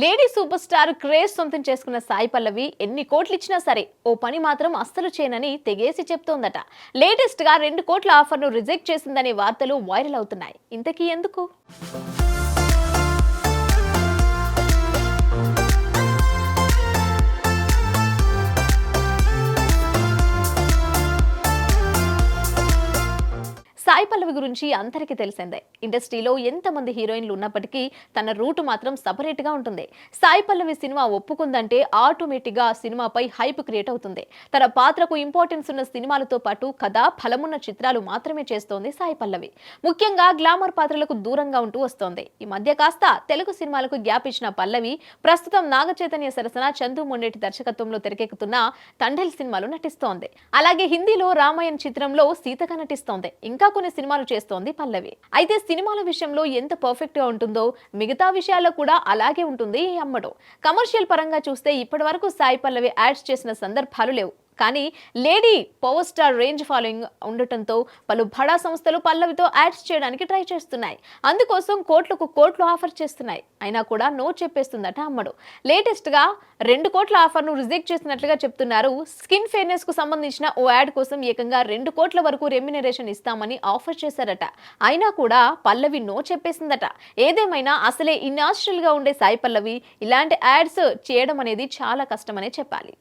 Lady super star craze సొంతం చేసుకున్న సాయి పల్లవి ఎన్ని కోట్లు ఇచ్చినా సరే ఓ పని మాత్రం అస్సలు చేయనని తెగేసి చెప్తోందట. లేటెస్ట్గా రెండు కోట్ల ఆఫర్ను రిజెక్ట్ చేసిందనే వార్తలు వైరల్ అవుతున్నాయి. ఇంతకీ ఎందుకు? పల్లవి గురించి అందరికీ తెలిసిందే. ఇండస్ట్రీలో ఎంతమంది హీరోయిన్లు ఉన్నప్పటికీ తన రూటు మాత్రం సపరేట్గా ఉంటుంది. సాయి పల్లవి సినిమా ఒప్పుకుందంటే ఆటోమేటిక్గా ఆ సినిమాపై హైప్ క్రియేట్ అవుతుంది. తన పాత్రకు ఇంపార్టెన్స్ ఉన్న సినిమాలతో పాటు కథ ఫలమున్న చిత్రాలు మాత్రమే చేస్తోంది సాయి పల్లవి. ముఖ్యంగా గ్లామర్ పాత్రలకు దూరంగా ఉంటూ వస్తోంది. ఈ మధ్య కాస్త తెలుగు సినిమాలకు గ్యాప్ ఇచ్చిన పల్లవి ప్రస్తుతం నాగ చైతన్య సరసన చందు మొండేటి దర్శకత్వంలో తెరకెక్కుతున్న తండేల్ సినిమాలో నటిస్తోంది. అలాగే హిందీలో రామాయణ్ చిత్రంలో సీతగా నటిస్తోంది. ఇంకా కొన్ని సినిమాలు చేస్తోంది పల్లవి. అయితే సినిమాల విషయంలో ఎంత పర్ఫెక్ట్గా ఉంటుందో మిగతా విషయాల్లో కూడా అలాగే ఉంటుంది ఈ అమ్మడు. కమర్షియల్ పరంగా చూస్తే ఇప్పటి వరకు సాయి పల్లవి యాడ్స్ చేసిన సందర్భాలు లేవు. కానీ lady power star range following ఉండటంతో పలు బడా సంస్థలు పల్లవితో యాడ్స్ చేయడానికి ట్రై చేస్తున్నాయి. అందుకోసం కోట్లకు కోట్లు ఆఫర్ చేస్తున్నాయి. అయినా కూడా నో చెప్పేస్తుందట అమ్మడు. లేటెస్ట్గా రెండు కోట్ల ఆఫర్ను రిజెక్ట్ చేసినట్లుగా చెప్తున్నారు. స్కిన్ ఫేర్నెస్కు సంబంధించిన ఓ యాడ్ కోసం ఏకంగా రెండు కోట్ల వరకు రెమ్యునరేషన్ ఇస్తామని ఆఫర్ చేశారట. అయినా కూడా పల్లవి నో చెప్పేసిందట. ఏదేమైనా అసలే ఇన్యాచురల్గా ఉండే సాయి పల్లవి ఇలాంటి యాడ్స్ చేయడం అనేది చాలా కష్టమనే చెప్పాలి.